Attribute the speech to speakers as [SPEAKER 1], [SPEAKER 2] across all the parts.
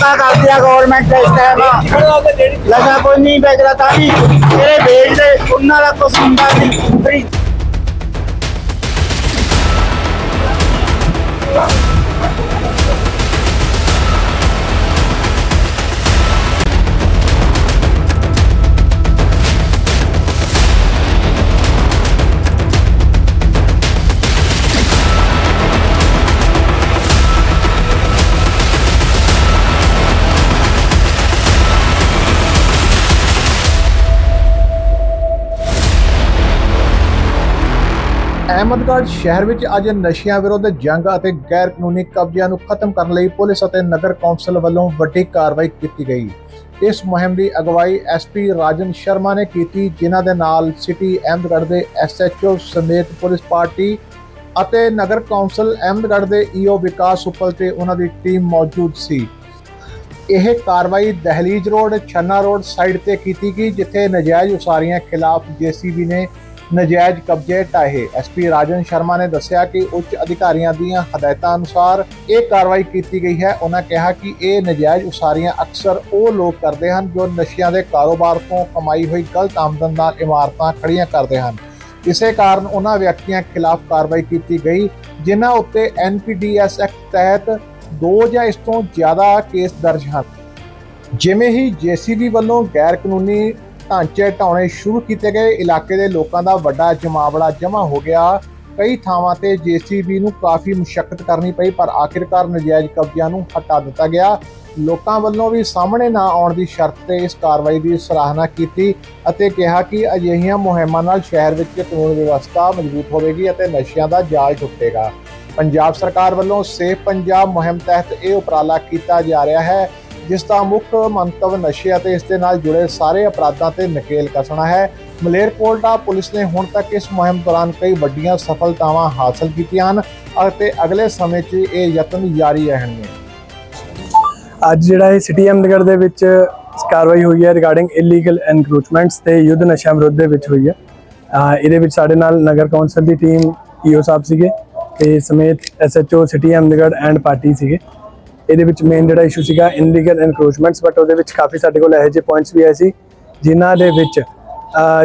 [SPEAKER 1] ਧੱਕਾ ਕਰਦੀ ਆ ਗਵਰਨਮੈਂਟ ਇਸ ਟਾਈਮ ਲਗਾ ਕੋਈ ਨਹੀਂ ਵੇਚਦਾ, ਤਾਂ ਵੀ ਜਿਹੜੇ ਵੇਚਦੇ, ਉਹਨਾਂ ਦਾ ਕੁਛ ਹੁੰਦਾ ਨਹੀਂ। ਫਰੀ
[SPEAKER 2] ਅਹਿਮਦਗੜ੍ਹ ਸ਼ਹਿਰ ਵਿੱਚ ਅੱਜ ਨਸ਼ਿਆਂ ਵਿਰੁੱਧ ਜੰਗ ਅਤੇ ਗੈਰ ਕਾਨੂੰਨੀ ਕਬਜ਼ਿਆਂ ਨੂੰ ਖਤਮ ਕਰਨ ਲਈ ਪੁਲਿਸ ਅਤੇ ਨਗਰ ਕੌਂਸਲ ਵੱਲੋਂ ਵੱਡੀ ਕਾਰਵਾਈ ਕੀਤੀ ਗਈ। ਇਸ ਮੁਹਿੰਮ ਦੀ ਅਗਵਾਈ ਐਸਪੀ ਰਾਜਨ ਸ਼ਰਮਾ ਨੇ ਕੀਤੀ, ਜਿਨ੍ਹਾਂ ਦੇ ਨਾਲ ਸਿਟੀ ਅਹਿਮਦਗੜ੍ਹ ਦੇ ਐਸਐਚਓ ਸਮੇਤ ਪੁਲਿਸ ਪਾਰਟੀ ਅਤੇ ਨਗਰ ਕੌਂਸਲ ਅਹਿਮਦਗੜ੍ਹ ਦੇ ਈਓ ਵਿਕਾਸ ਉਪਲ ਤੇ ਉਹਨਾਂ ਦੀ ਟੀਮ ਮੌਜੂਦ ਸੀ। ਇਹ ਕਾਰਵਾਈ Dahlij road, Channa road side ਤੇ ਕੀਤੀ ਗਈ, ਜਿੱਥੇ ਨਜਾਇਜ਼ ਉਸਾਰੀਆਂ ਖਿਲਾਫ ਜੀਸੀਬੀ ਨੇ ਨਜਾਇਜ਼ ਕਬਜ਼ੇ ਢਾਹੇ। ਐਸਪੀ ਰਾਜਨ ਸ਼ਰਮਾ ਨੇ ਦੱਸਿਆ ਕਿ ਉੱਚ ਅਧਿਕਾਰੀਆਂ ਦੀਆਂ ਹਦਾਇਤਾਂ ਅਨੁਸਾਰ ਇਹ ਕਾਰਵਾਈ ਕੀਤੀ ਗਈ ਹੈ। ਉਹਨਾਂ ਕਿਹਾ ਕਿ ਇਹ ਨਜਾਇਜ਼ ਉਸਾਰੀਆਂ ਅਕਸਰ ਉਹ ਲੋਕ ਕਰਦੇ ਹਨ ਜੋ ਨਸ਼ਿਆਂ ਦੇ ਕਾਰੋਬਾਰ ਤੋਂ ਕਮਾਈ ਹੋਈ ਗਲਤ ਆਮਦਨ ਨਾਲ ਇਮਾਰਤਾਂ ਖੜੀਆਂ ਕਰਦੇ ਹਨ। ਇਸੇ ਕਾਰਨ ਉਹਨਾਂ ਵਿਅਕਤੀਆਂ ਖਿਲਾਫ ਕਾਰਵਾਈ ਕੀਤੀ ਗਈ, ਜਿਨ੍ਹਾਂ ਉੱਤੇ ਐਨਪੀਡੀਐਸ ਐਕਟ ਤਹਿਤ ਦੋ ਜਾਂ ਇਸ ਤੋਂ ਜ਼ਿਆਦਾ ਕੇਸ ਦਰਜ ਹਨ। ਜਿਵੇਂ ਹੀ ਜੀਸੀਬੀ ਵੱਲੋਂ ਗੈਰ ਕਾਨੂੰਨੀ ਢਾਂਚੇ ਢਾਉਣੇ ਸ਼ੁਰੂ ਕੀਤੇ ਗਏ। ਇਲਾਕੇ ਦੇ ਲੋਕਾਂ ਦਾ ਵੱਡਾ ਜਮਾਵੜਾ ਜਮ੍ਹਾਂ ਹੋ ਗਿਆ। ਕਈ ਥਾਵਾਂ ਤੇ ਜੀਸੀਬੀ ਨੂੰ ਕਾਫੀ ਮੁਸ਼ਕਲ ਕਰਨੀ ਪਈ, ਪਰ ਆਖਿਰਕਾਰ ਨਜਾਇਜ਼ ਕਬਜ਼ਿਆਂ ਨੂੰ ਹਟਾ ਦਿੱਤਾ ਗਿਆ। ਲੋਕਾਂ ਵੱਲੋਂ ਵੀ ਸਾਹਮਣੇ ਨਾ ਆਉਣ ਦੀ ਸ਼ਰਤ ਤੇ ਇਸ ਕਾਰਵਾਈ ਦੀ ਸਰਾਹਨਾ ਕੀਤੀ ਅਤੇ ਕਿਹਾ ਕਿ ਅਜਿਹੀਆਂ ਮੁਹਿੰਮਾਂ ਨਾਲ ਸ਼ਹਿਰ ਵਿੱਚ ਕਾਨੂੰਨ ਵਿਵਸਥਾ ਮਜ਼ਬੂਤ ਹੋਵੇਗੀ ਅਤੇ ਨਸ਼ਿਆਂ ਦਾ ਜਾਲ ਟੁੱਟੇਗਾ। ਪੰਜਾਬ ਸਰਕਾਰ ਵੱਲੋਂ ਸੇਫ ਪੰਜਾਬ ਮੁਹਿੰਮ ਤਹਿਤ ਇਹ ਉਪਰਾਲਾ ਕੀਤਾ ਜਾ ਰਿਹਾ ਹੈ। ਜਿਸ ਦਾ ਮੁੱਖ ਮੰਤਵ ਨਸ਼ੇ ਅਤੇ ਇਸ ਦੇ ਨਾਲ ਜੁੜੇ ਸਾਰੇ ਅਪਰਾਧਾਂ ਤੇ ਨਕੇਲ ਕਸਣਾ ਹੈ। ਮਲੇਰਕੋਟਲਾ ਪੁਲਿਸ ਨੇ ਹੁਣ ਤੱਕ ਇਸ ਮੁਹਿੰਮ ਦੌਰਾਨ ਕਈ ਵੱਡੀਆਂ ਸਫਲਤਾਵਾਂ ਹਾਸਲ ਕੀਤੀਆਂ ਹਨ ਅਤੇ ਅਗਲੇ ਸਮੇਂ 'ਚ ਇਹ ਯਤਨ ਜਾਰੀ ਰਹਿਣਗੇ।
[SPEAKER 3] ਅੱਜ ਜਿਹੜਾ ਇਹ ਸਿਟੀ ਅਹਿਮਦਗੜ੍ਹ ਦੇ ਵਿੱਚ ਕਾਰਵਾਈ ਹੋਈ ਹੈ ਰਿਗਾਰਡਿੰਗ ਇਲੀਗਲ ਐਨਕਰੋਚਮੈਂਟਸ ਤੇ ਯੁੱਧ ਨਸ਼ਾ ਵਿਰੁੱਧ ਦੇ ਵਿੱਚ ਹੋਈ ਹੈ। ਇਹਦੇ ਵਿੱਚ ਸਾਡੇ ਨਾਲ ਨਗਰ ਕੌਂਸਲ ਦੀ ਟੀਮ ਈਓ ਸਾਹਿਬ ਸੀਗੇ ਤੇ ਸਮੇਤ SHO city Ahmedgarh and party ਸੀਗੇ। ਇਹਦੇ ਵਿੱਚ ਮੇਨ ਜਿਹੜਾ ਇਸ਼ੂ ਸੀਗਾ ਇਨਲੀਗਲ ਐਨਕਰੋਚਮੈਂਟਸ ਬਟ ਉਹਦੇ ਵਿੱਚ ਕਾਫੀ ਸਾਡੇ ਕੋਲ ਇਹੋ ਜਿਹੇ ਪੁਆਇੰਟਸ ਵੀ ਆਏ ਸੀ, ਜਿਨ੍ਹਾਂ ਦੇ ਵਿੱਚ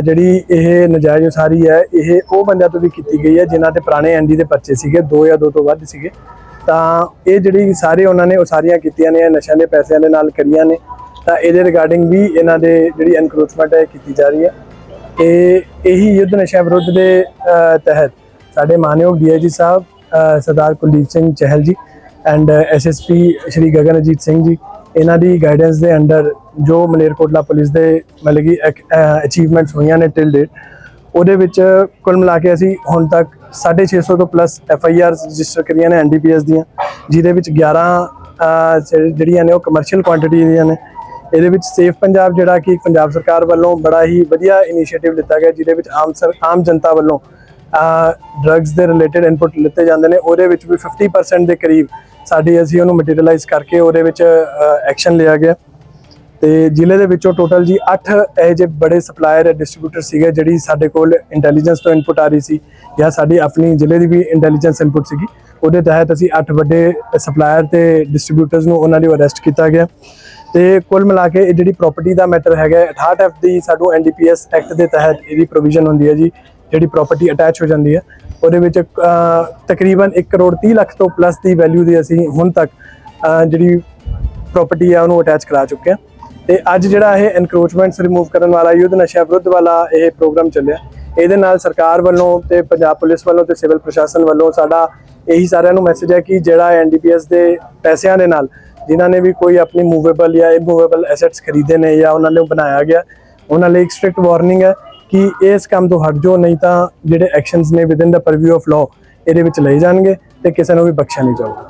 [SPEAKER 3] ਜਿਹੜੀ ਇਹ ਨਜਾਇਜ਼ ਉਸਾਰੀ ਹੈ, ਇਹ ਉਹ ਬੰਦਿਆਂ ਤੋਂ ਵੀ ਕੀਤੀ ਗਈ ਹੈ, ਜਿਨ੍ਹਾਂ ਤੇ ਪੁਰਾਣੇ ਐਨਡੀ ਦੇ ਪਰਚੇ ਸੀਗੇ, ਦੋ ਜਾਂ ਦੋ ਤੋਂ ਵੱਧ ਸੀਗੇ। ਤਾਂ ਇਹ ਜਿਹੜੀ ਸਾਰੇ ਉਹਨਾਂ ਨੇ ਉਸਾਰੀਆਂ ਕੀਤੀਆਂ ਨੇ, ਨਸ਼ਿਆਂ ਦੇ ਪੈਸਿਆਂ ਦੇ ਨਾਲ ਕਰੀਆਂ ਨੇ, ਤਾਂ ਇਹਦੇ ਰਿਗਾਰਡਿੰਗ ਵੀ ਇਹਨਾਂ ਦੇ ਜਿਹੜੀ ਐਨਕਰੋਚਮੈਂਟ ਹੈ, ਇਹ ਕੀਤੀ ਜਾ ਰਹੀ ਹੈ। ਤੇ ਇਹੀ ਯੁੱਧ ਨਸ਼ਾ ਵਿਰੁੱਧ ਦੇ ਤਹਿਤ ਸਾਡੇ ਮਾਨਯੋਗ ਡੀਆਈਜੀ ਸਾਹਿਬ Sardar Kuldeep Singh Chahal ji and SSP uh, Shri Gaganjeet Singh ji, ਇਹਨਾਂ ਦੀ ਗਾਈਡੈਂਸ ਦੇ ਅੰਡਰ ਜੋ ਮਲੇਰਕੋਟਲਾ ਪੁਲਿਸ ਦੇ ਮਤਲਬ ਕਿ ਅਚੀਵਮੈਂਟਸ ਹੋਈਆਂ ਨੇ ਟਿਲ ਡੇਟ ਉਹਦੇ ਵਿੱਚ ਕੁੱਲ ਮਿਲਾ ਕੇ ਅਸੀਂ ਹੁਣ ਤੱਕ 650 ਤੋਂ plus F I R register ਕਰੀਆਂ ਨੇ ਐਨਡੀਪੀਐਸ ਦੀਆਂ, ਜਿਹਦੇ ਵਿੱਚ 11 ਜਿਹੜੀਆਂ ਨੇ ਉਹ ਕਮਰਸ਼ੀਅਲ ਕੁਆਂਟੀਟੀ ਦੀਆਂ ਨੇ। ਇਹਦੇ ਵਿੱਚ ਸੇਫ ਪੰਜਾਬ ਜਿਹੜਾ ਕਿ ਪੰਜਾਬ ਸਰਕਾਰ ਵੱਲੋਂ ਬੜਾ ਹੀ ਵਧੀਆ ਇਨੀਸ਼ੀਏਟਿਵ ਲਿੱਤਾ ਗਿਆ, ਜਿਹਦੇ ਵਿੱਚ ਆਮ ਸਰ, ਆਮ ਜਨਤਾ ਵੱਲੋਂ ਡਰੱਗਸ ਦੇ ਰਿਲੇਟਡ ਇਨਪੁਟ ਲਿੱਤੇ ਜਾਂਦੇ ਨੇ, ਉਹਦੇ ਵਿੱਚ ਵੀ 50% ਦੇ ਕਰੀਬ ਸਾਡੀ ਅਸੀਂ ਉਹਨੂੰ ਮਟੀਰੀਅਲਾਈਜ਼ ਕਰਕੇ ਉਹਦੇ ਵਿੱਚ ਐਕਸ਼ਨ ਲਿਆ ਗਿਆ। ਤੇ ਜ਼ਿਲ੍ਹੇ ਦੇ ਵਿੱਚੋਂ ਟੋਟਲ ਜੀ 8 ਇਹ ਜਿਹੇ ਬੜੇ ਸਪਲਾਇਰ ਡਿਸਟ੍ਰੀਬਿਊਟਰ ਸੀਗੇ ਜਿਹੜੀ ਸਾਡੇ ਕੋਲ ਇੰਟੈਲੀਜੈਂਸ ਤੋਂ ਇਨਪੁਟ ਆ ਰਹੀ ਸੀ ਜਾਂ ਸਾਡੀ ਆਪਣੀ ਜ਼ਿਲ੍ਹੇ ਦੀ ਵੀ ਇੰਟੈਲੀਜੈਂਸ ਇਨਪੁਟ ਸੀਗੀ। ਉਹਦੇ ਤਹਿਤ ਅਸੀਂ 8 ਵੱਡੇ ਸਪਲਾਇਰ ਤੇ ਡਿਸਟ੍ਰੀਬਿਊਟਰਸ ਨੂੰ ਉਹਨਾਂ ਦੀ ਅਰੈਸਟ ਕੀਤਾ ਗਿਆ। ਤੇ ਕੁੱਲ ਮਿਲਾ ਕੇ ਇਹ ਜਿਹੜੀ ਪ੍ਰਾਪਰਟੀ ਦਾ ਮੈਟਰ ਹੈਗਾ 68 ਐਫ ਦੀ ਸਾਨੂੰ ਐਨਡੀਪੀਐਸ ਐਕਟ ਦੇ ਤਹਿਤ ਇਹਦੀ ਪ੍ਰੋਵੀਜ਼ਨ ਹੁੰਦੀ ਹੈ ਜੀ। ਜਿਹੜੀ ਪ੍ਰਾਪਰਟੀ ਅਟੈਚ ਹੋ ਜਾਂਦੀ ਹੈ, ਉਹਦੇ ਵਿੱਚ ਤਕਰੀਬਨ 1 ਕਰੋੜ 30 ਲੱਖ ਤੋਂ ਪਲੱਸ ਦੀ ਵੈਲਿਊ ਦੀ ਅਸੀਂ ਹੁਣ ਤੱਕ ਜਿਹੜੀ ਪ੍ਰਾਪਰਟੀ ਹੈ ਉਹਨੂੰ ਅਟੈਚ ਕਰਾ ਚੁੱਕੇ ਹਾਂ। ਤੇ ਅੱਜ ਜਿਹੜਾ ਇਹ ਐਨਕਰੋਚਮੈਂਟਸ ਰਿਮੂਵ ਕਰਨ ਵਾਲਾ ਯੁੱਧ ਨਸ਼ਾ ਵਿਰੁੱਧ ਵਾਲਾ ਇਹ ਪ੍ਰੋਗਰਾਮ ਚੱਲਿਆ। ਇਹਦੇ ਨਾਲ ਸਰਕਾਰ ਵੱਲੋਂ ਤੇ ਪੰਜਾਬ ਪੁਲਿਸ ਵੱਲੋਂ ਤੇ ਸਿਵਲ ਪ੍ਰਸ਼ਾਸਨ ਵੱਲੋਂ ਸਾਡਾ ਇਹੀ ਸਾਰਿਆਂ ਨੂੰ ਮੈਸੇਜ ਹੈ ਕਿ ਜਿਹੜਾ ਐਨਡੀਪੀਐਸ ਦੇ ਪੈਸਿਆਂ ਦੇ ਨਾਲ, ਜਿਨ੍ਹਾਂ ਨੇ ਵੀ ਕੋਈ ਆਪਣੀ ਮੂਵੇਬਲ ਜਾਂ ਇਮੂਵੇਬਲ ਐਸੈਟਸ ਖਰੀਦੇ ਨੇ ਜਾਂ ਉਹਨਾਂ ਨੂੰ ਬਣਾਇਆ ਗਿਆ, ਉਹਨਾਂ ਲਈ ਇੱਕ ਸਟ੍ਰਿਕਟ ਵਾਰਨਿੰਗ ਹੈ ਕਿ ਇਸ ਕੰਮ ਤੋਂ ਹਟ ਜਾਓ, ਨਹੀਂ ਤਾਂ ਜਿਹੜੇ ਐਕਸ਼ਨਸ ਨੇ within the purview of law ਇਹਦੇ ਵਿੱਚ ਲਏ ਜਾਣਗੇ ਤੇ ਕਿਸੇ ਨੂੰ ਵੀ ਬਖਸ਼ਿਆ ਨਹੀਂ ਜਾਊਗਾ।